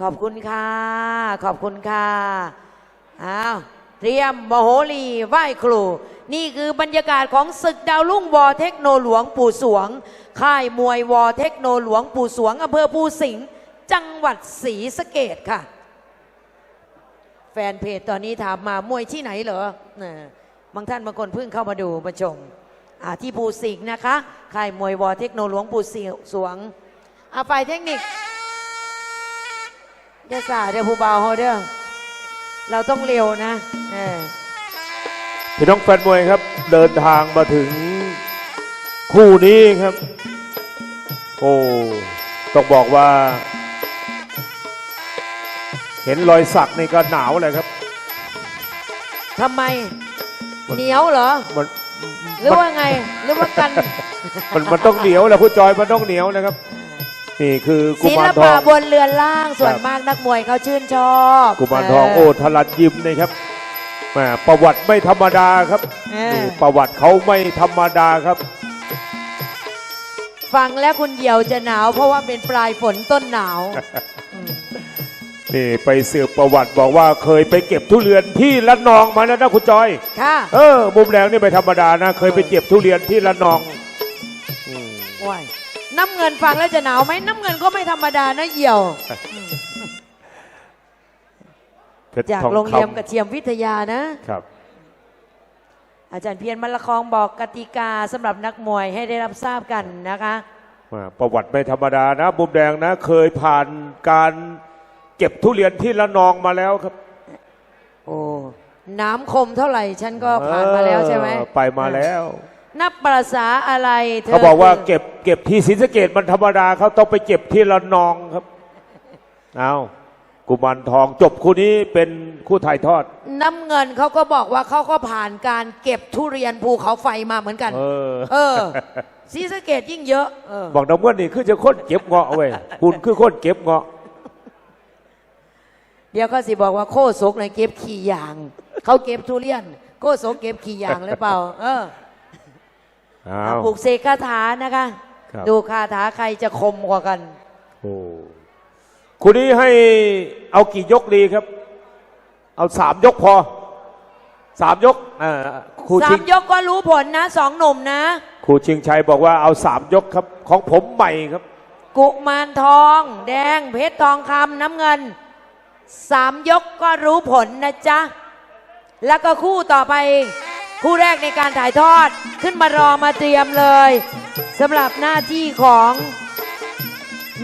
ขอบคุณค่ะ ขอบคุณค่ะอ้าวเตรียมมโหรีไหว้ครู นี่คือบรรยากาศของศึกดาวลุ่งวอเทคโนหลวงปู่สวง ค่ายมวยวอเทคโนหลวงปู่สวงอำเภอภูสิงห์จังหวัดศรีสะเกดค่ะ แฟนเพจตอนนี้ถามมามวยที่ไหนเหรอบางท่านบางคนเพิ่งเข้ามาดูมาชมที่ภูสิงห์นะคะค่ายมวยวอเทคโนหลวงปู่สิงสวงอาฝ่ายเทคนิค เดี๋ยวสาเดี๋ยวผู้เบาเขาเด้อเราต้องเร็วนะเออพี่น้องแฟนมวยครับ เดินทางมาถึงคู่นี้ครับ โอ้ต้องบอกว่า เห็นรอยสักนี่ก็หนาวเลยครับ ทำไมเหนียวเหรอ มันหรือว่าไง หรือว่ากัน มันมันต้องเหนียวแหละผู้จอยมันต้องเหนียวนะครับ นี่คือกุศิมาลรทปะอง บนเรือนล่างส่วนครับ มากนักมวยเขาชื่นชอบกุมารทองโอ้ทลัดยิมนะครับแหมประวัติไม่ธรรมดาครับเออนี่ประวัติเขาไม่ธรรมดาครับ ฟังแล้วคุณเหยี่ยวจะหนาว เพราะว่าเป็นปลายฝนต้นหนาวอืมนี่ไปสืบประวัติบอกว่าเคยไปเก็บทุเรียนที่ละนองมาแล้วนะคุณจอย ค่ะเออมุมแดงนี่ไม่ธรรมดานะ เคยไปเก็บทุเรียนที่ละนองอืมว้าย น้ำเงินฟังแล้วจะหนาวไหมน้ำเงินก็ไม่ธรรมดานะเหยี่ยว เพชรจากทองโรงเรียนคำกระเทียมวิทยานะ ครับ อาจารย์เพียรมละคองบอกกติกาสำหรับนักมวยให้ได้รับทราบกันนะคะอ่าประวัติไม่ธรรมดานะมุมแดงนะ เคยผ่านการเก็บทุเรียนที่ละนองมาแล้วครับโอ้ น้ำคมเท่าไหร่ ฉันก็ผ่านมาแล้วใช่ไหม เออไปมาแล้ว นับประษาอะไรเธอเขาบอกว่าคือเก็บเก็บที่ศรีสะเกดมันธรรมดาเขาต้องไปเก็บที่ละนองครับเอากุมารทองจบคู่นี้เป็นคู่ถ่ายทอด น้ำเงินเขาก็บอกว่าเขาก็ผ่านการเก็บทุเรียนภูเขาไฟมาเหมือนกัน เออ เออศรีสะเกดยิ่งเยอะเออบอกน้ำเงินนี่คือจะค้นเก็บเงาะเอาไว้คุณคือค้นเก็บเงาะ เดี๋ยวเขาสิบอกว่าโคศกเลยเก็บขี่ยาง เขาเก็บทุเรียน โคศกเก็บขี่ยางหรือเปล่า เออ อ้าอะวปลูกเสกคาถานะคะ ครับ ดูคาถาใครจะคมกว่ากัน โอ้คู่นี้ให้เอากี่ยกดีครับ เอาสามยกพอสามยกอ่าครูสาชิมงยกก็รู้ผลนะสองหนุ่มนะ ครูชิงชัยบอกว่าเอาสามยกครับ ของผมใหม่ครับ กุมารทอง แดงเพชรทองคำน้ำเงินสามยกก็รู้ผลนะจ๊ะ แล้วก็คู่ต่อไป คู่แรกในการถ่ายทอดขึ้นมารอมาเตรียมเลยสำหรับหน้าที่ของ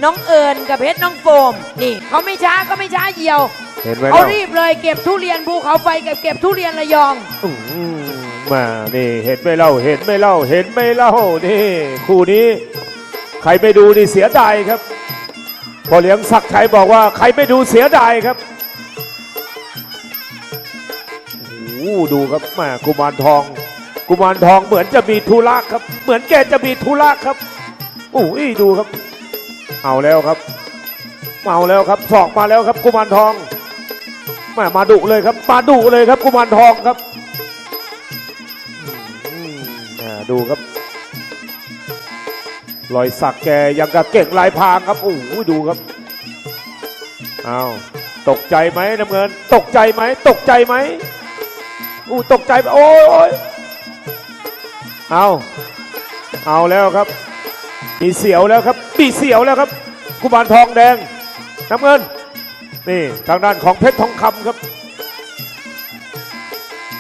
น้องเอิญกับเพชรน้องโฟม นี่เขาไม่ช้าก็ไม่ช้าเหี่ยวเห็นไหมเขาล่ะรีบเลยเก็บทุเรียนภูเขาไฟกับเก็บทุเรียนระยองอื้อหือมานี่เห็นไหม่เล่าเห็นไหม่เล่าเห็นไหม่เล่านี่คู่นี้ ใครไม่ดูนี่เสียดายครับพอเลี้ยงศักดิ์ชัยบอกว่าใครไม่ดูเสียดายครับ ดูครับแมากุมารทอง กุมารทองเหมือนจะมีธุระครับ เหมือนแกจะมีธุระครับโอ้ยดูครับ เอาแล้วครับเอาแล้วครับสอกมาแล้วครับ กุมารทองแมามาดุเลยครับ มาดุเลยครับ กุมารทองครับอ่าดูครับรอยสักแกยังกับเก่งลายพรางครับโอ้โหดูครับอ้าวตกใจไหมน้ำเงิน ตกใจไหม ตกใจไหม อู้ตกใจโอ้ยเอาเอาแล้วครับ มีเสียวแล้วครับมีเสียวแล้วครับกุมารทองแดงน้ำเงินนี่ทางด้านของเพชรทองคำครับ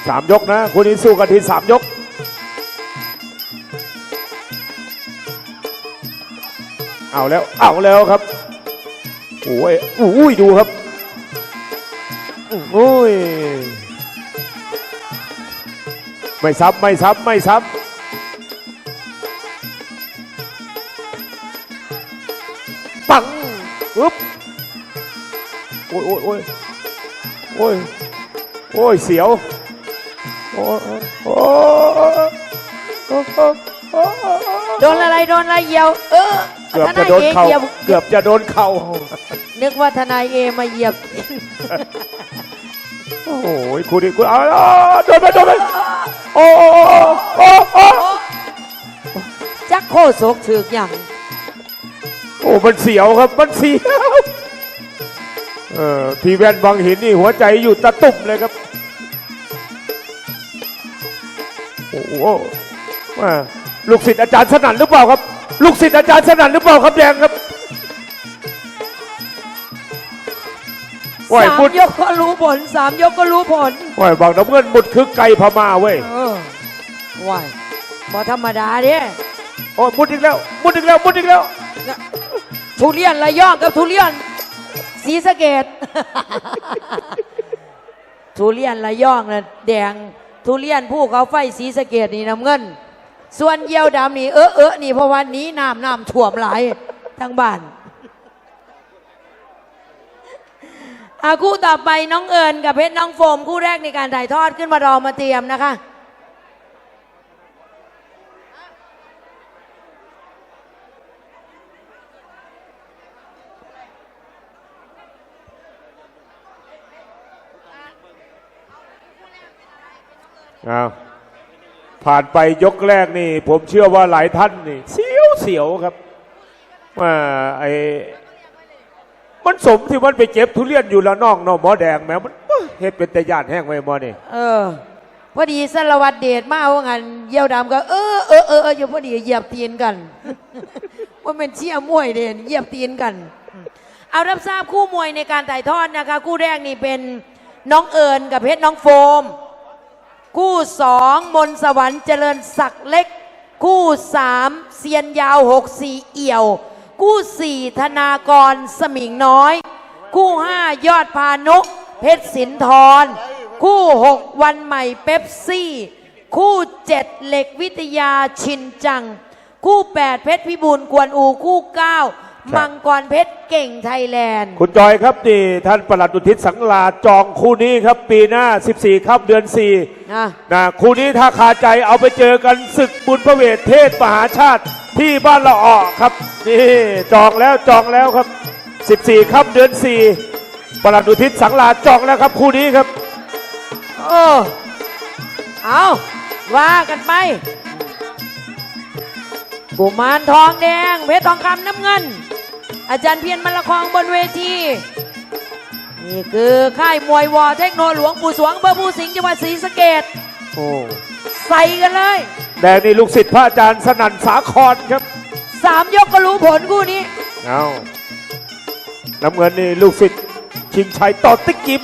สามยกนะคู่นี้สู้กันทีสามยก เอาแล้วเอาแล้วครับโอ้ยโอ้ยดูครับโอ้ย ไม่ซ้ำไม่ซ้ำไม่ซ้ำปังปึ๊บโอ้ยโอ้ยโอ้ยโอ้ยโอ้ยเสียวโอ้ยโอ้ยโอ้ยโอ้ยโอ้ยโดนอะไรโดนอะไรเหยี่ยวเออเกือบทจะนายโดนเอเข่าเหยียบเกือบจะโดนเข่านึกว่าทนายเอมาเหยียบโอ้โหคุณดิคุณเอาเอาโดนไปโดนไป โอ้โอ้โอ้โอ้จักโคศกถือกอย่างโอ้มันเสียวครับ มันเสียว เออพี่แว่นบางหินนี่หัวใจอยู่ตะตุ่มเลยครับ โอ้โหว่าลูกศิษย์อาจารย์สนั่นหรือเปล่าครับ ลูกศิษย์อาจารย์สนั่นหรือเปล่าครับแดงครับสามยกก็รู้ผลสามยกก็รู้ผล ว่ายบางน้ำเงินมุดคือไก่พม่าเว้ย เอ ว่ายพอธรรมดาเนี่ยโอ้ยมุดอีกแล้ว มุดอีกแล้วมุดอีกแล้ว ทุเรียนระยองกับทุเรียนสีสะเกด ทุเรียนระยองนะแดง ทุเรียนภูเขาไฟสีสะเกดนี่น้ำเงิน ส่วนเยี่ยวดำนี่เออเออนี่เพราะวันนี้น้ำน้ำท่วมหลายทั้งบ้านอาคู่ต่อไปน้องเอิญกับเพชรน้องโฟมคู่แรกในการถ่ายทอดขึ้นมารอมาเตรียมนะคะ อ้าวผ่านไปยกแรกนี่ ผมเชื่อว่าหลายท่านนี่เสียวเสียวครับว่าไอ้มันสมที่มันไปเจ็บทุเรียนอยู่ละนองเนาะหมอแดงแหมมันเฮ็ดเป็นแต่ญาติแห้งไว้หมอนี่เออพอดีสารวัตรเดชมาว่างันเยี่ยวดำก็เออเออเออเอออยู่พอดีเหยียบตีนกันว่าเป็นเชี่ยมวยเด่นเหยียบตีนกัน เอารับทราบคู่มวยในการถ่ายทอดนะคะ คู่แรกนี่เป็นน้องเอิญกับเพชรน้องโฟม คู่สองมนสวรรค์เจริญศักดิ์เล็ก คู่สามเซียนยาวหกสี่เอี่ยว คู่สี่ธนากรสมิงน้อย คู่ห้ายอดพานุเพชรสินทร คู่หกวันใหม่เป๊ปซี่ คู่เจ็ดเหล็กวิทยาชินจัง คู่แปดเพชรพิบูลกวนอู คู่เก้า มังกรเพชรเก่งไทยแลนด์ คุณจอยครับนี่ท่านประหลัดอุทิศสังลาจองคู่นี้ครับปีหน้า 14ครับเดือน4นะนะคู่นี้ถ้าคาใจเอาไปเจอกันศึกบุญพระเวทเทศมหาชาติที่บ้านละออครับนี่จองแล้วจองแล้วครับ 14ครับเดือน 4 ประหลัดอุทิศสังลาจองแล้วครับคู่นี้ครับโอ้เอาว่ากันไปกุมารทองแดงเพชรทองคำน้ำเงิน อาจารย์เพียรมละคองบนเวทีนี่คือค่ายมวยวอเทคโนหลวงปู่สวงเบอร์ผู้สิงห์จังหวัดศรีสะเกดโอ้ใส่กันเลย แดงนี่ลูกศิษย์พระอาจารย์สนั่นสาครครับสามยกก็รู้ผลคู่นี้เอาน้ำเงินนี่ลูกศิษย์ชิงชัยต่อติ๊กกิม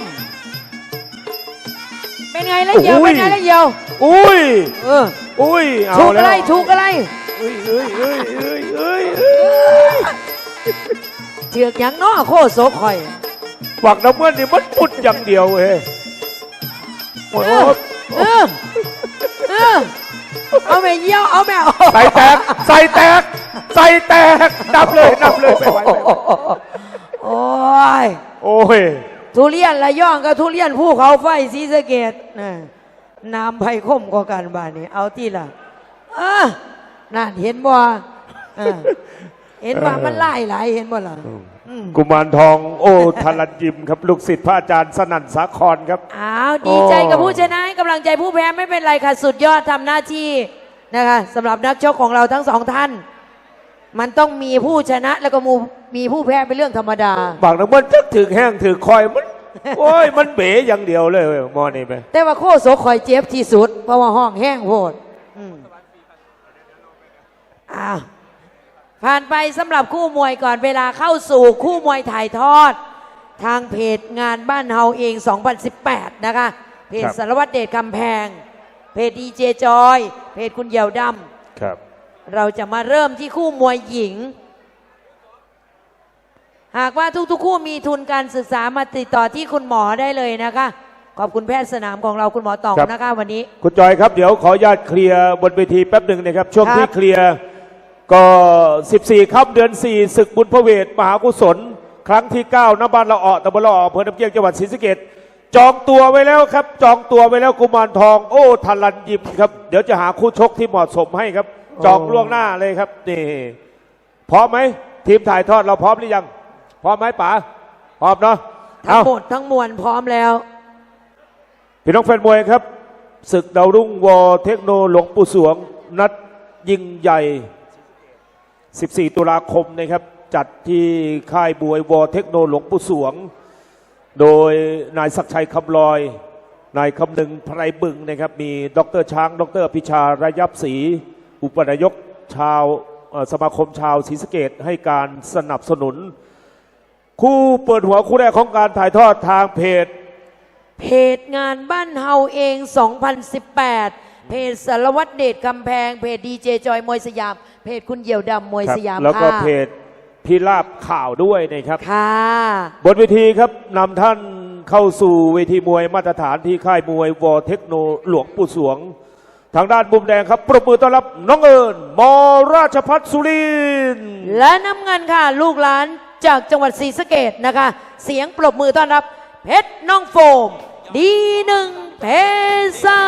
เป็นไงละเหี่ยวโอ้ย เป็นไงละเหี่ยวอุ้ยเอออุ้ยเอาถูกแล้อะวไรถูกอะไรเอ้ยเอ้ยเอ้ยเอ้ยเอ้ยเอ้ย เชือกหยังน้อโคโซคอยฝักน้ำเงินนี่มันปุดอย่างเดียวเว้ยโอ้ยเออ เออเออเอาแม่เยี่ยวเอาแม่ใส่แตก ใส่แตก ใส่แตกนับเลยนับเลยไม่ไหวไม่ไหวโอ้ยโอ้ยทุเรียนระย่องกับทุเรียนภูเขาไฟสีสะเกดน่ะน้ำไผ่คมกว่ากันบ้านนี้เอาที่ละเออนั่นเห็นบ่เออ เห็นว่ามันไล่หลายเห็นบ่ล่ะอืมกุมารทองโอ้ทลันยิมครับ ลูกศิษย์พระอาจารย์สนั่นสาครครับอ้าวดีใจกับผู้ชนะให้กำลังใจผู้แพ้ไม่เป็นไรค่ะ สุดยอดทำหน้าที่นะคะสำหรับนักชกของเราทั้งสองท่าน มันต้องมีผู้ชนะแล้วก็มูมีผู้แพ้เป็นเรื่องธรรมดาบางน้ำเงินจักถือแห้งถือคอยมันโอ้ยมันเบ๋อย่างเดียวเลยเว้ยมอนี่ไปแต่ว่าโคโซคอยเจ็บที่สุดเพราะว่าห้องแห้งโพดอืมอ้าว ผ่านไปสำหรับคู่มวยก่อนเวลาเข้าสู่คู่มวยถ่ายทอด ทางเพจงานบ้านเฮาเอง 2018 นะคะ เพจสารวัตรเดชคำแพง เพจดีเจจอย เพจคุณเหยี่ยวดครับำเราจะมาเริ่มที่คู่มวยหญิง หากว่าทุกๆ คู่มีทุนการศึกษามาติดต่อที่คุณหมอได้เลยนะคะ ขอบคุณแพทย์สนามของเราคุณหมอตองครับ นะคะ วันนี้ คุณจอยครับเดี๋ยวขออนุญาตเคลียร์บนเวทีแป๊บหนึ่งนะครับ ช่วงครับ ที่เคลียร์ ก็ 14 ครับเดือน 4 ศึกบุญพระเวท มหากุศล ครั้งที่9น้ำบ้านละเออตำบลละเอออำเภอน้ำเกียงจังหวัดศรีสะเกดจองตัวไว้แล้วครับ จองตัวไว้แล้วกุมารทอง โอ้ทันลันยิมครับ เดี๋ยวจะหาคู่ชกที่เหมาะสมให้ครับ จองล่วงหน้าเลยครับนี่พร้อมไหมทีมถ่ายทอดเราพร้อมหรือยัง พร้อมไหมป๋าพร้อมเนาะทั้งเอาหมดทั้งมวลพร้อมแล้ว พี่น้องแฟนมวยครับศึกดาวรุ่งวอเทคโนหลวงปู่สวง นัดยิ่งใหญ่ 14 ตุลาคมนะครับ จัดที่ค่ายบวยวอเทคโนหลวงปู่สวง โดยนายศักชัยคำลอย นายคำหนึ่งไพรบึงนะครับ มีดรช้าง ดรพิชาระยับศรีอุปนายกชาวสมาคมชาวศรีสะเกดให้การสนับสนุน คู่เปิดหัวคู่แรกของการถ่ายทอดทางเพจ เพจงานบ้านเฮาเอง 2018 เพจสารวัตรเดชกำแพง เพจดีเจจอยมวยสยาม เพจคุณเหยี่ยวดำมวยครับสยามแล้วก็ค่ะเพจพิราบข่าวด้วยนะครับ ค่ะ บนเวทีครับนำท่านเข้าสู่เวทีมวยมาตรฐานที่ค่ายมวยวอเทคโนหลวงปู่สวง ทางด้านมุมแดงครับ ปรบมือต้อนรับน้องเอิญมราชพัฒสุรินทร์และน้ำเงินค่ะลูกหลานจากจังหวัดศรีสะเกดนะคะ เสียงปรบมือต้อนรับ เพชรน้องโฟม ดีหนึ่งเพชรซ่า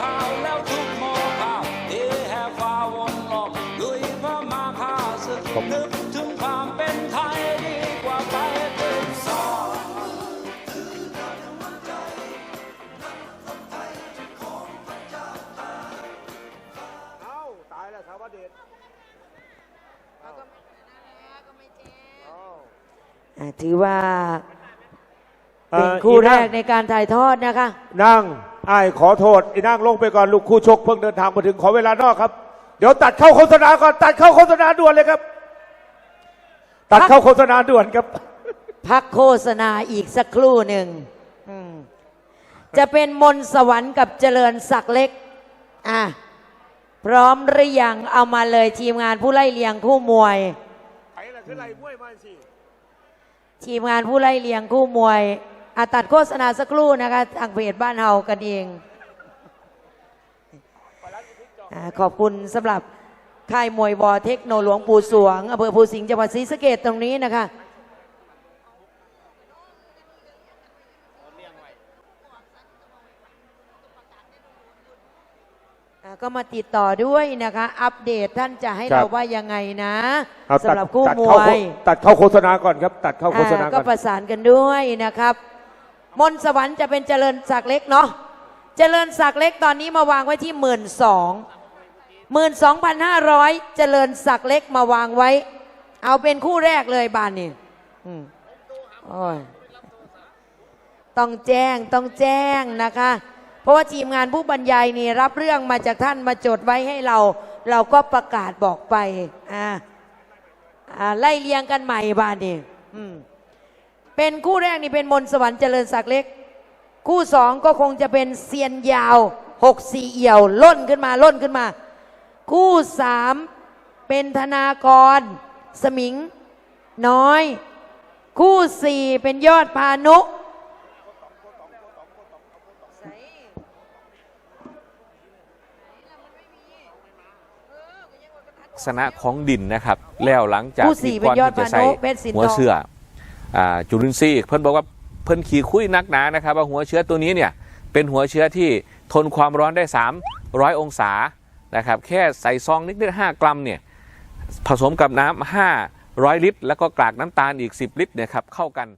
ข่าวแล้วทุกโมงข่าวเอแห่ฟ้าวนหลอกลุยพมาฆ่าศึกนึกถึงความเป็นไทยดีกว่าไปเป็นสองตายแล้วสาวเดชอะถือว่า เป็นคู่แรกในการถ่ายทอดนะคะ นั่งไอ้ายขอโทษไอ้นั่งลงไปก่อนลูกคู่ชกเพิ่งเดินทางมาถึงขอเวลานอกครับ เดี๋ยวตัดเข้าโฆษณาก่อนตัดเข้าโฆษณาด่วนเลยครับ ตัดเข้าโฆษณาด่วนครับ พักโฆษณาอีกสักครู่หนึ่งอืมจะเป็นมนต์สวรรค์กับเจริญศักดิ์เล็ก อะ พร้อมหรือยังเอามาเลยทีมงานผู้ไล่เลียงคู่มวยทีมงานผู้ไล่เลียงคู่มวย อาตัดโฆษณาสักครู่นะคะทางเพจบ้านเฮากันเองอาขอบคุณสำหรับค่ายมวยวอเทคโนหลวงปู่สวงอำเภอภูสิงห์จังหวัดศรีสะเกดตรงนี้นะคะ อ่าก็มาติดต่อด้วยนะคะ อัปเดตท่านจะให้ครับ เราว่ายังไงนะเอาตัดสำหรับคู่ตัดมเข้าวโฆยตัดเข้าโฆษณาก่อนครับ ตัดเข้าโฆษณาอ่าก่ก็อนประสานกันด้วยนะครับ มนสวรรค์จะเป็นเจริญศักดิ์เล็กเนาะเจริญศักดิ์เล็กตอนนี้มาวางไว้ที่หมื่นสองหมื่นสองพันห้าร้อยเจริญศักดิ์เล็กมาวางไว้ เอาเป็นคู่แรกเลยบานนี่อืมโอ้ยต้องแจ้งต้องแจ้งนะคะ เพราะว่าทีมงานผู้บรรยายนี่รับเรื่องมาจากท่านมาจดไว้ให้เรา เราก็ประกาศบอกไปอ่าอ่าไล่เลียงกันใหม่บานนี่อืม เป็นคู่แรกนี่เป็นมนต์สวรรค์เจริญศักดิ์เล็ก คู่สองก็คงจะเป็นเซียนยาวหกสี่เอี่ยว ล่นขึ้นมาล่นขึ้นมา คู่สามเป็นธนากร สมิง น้อย คู่สี่เป็นยอดพานุลักษณะของดินนะครับ แล้วหลังจากคู่สี่เป็นยอดที่พาจะใส่นุเพชรสินหัวทองเสื้ออ่า จุลินทรีย์เพิ่นบอกว่าเพิ่นขี่คุยนักหนานะครับว่าหัวเชื้อตัวนี้เนี่ยเป็นหัวเชื้อที่ทนความร้อนได้ 300 องศานะครับแค่ใส่ซองนิดๆ5กรัมเนี่ยผสมกับน้ำ500 ลิตร แล้วก็กากน้ำตาลอีก 10 ลิตรเนี่ยครับเข้ากัน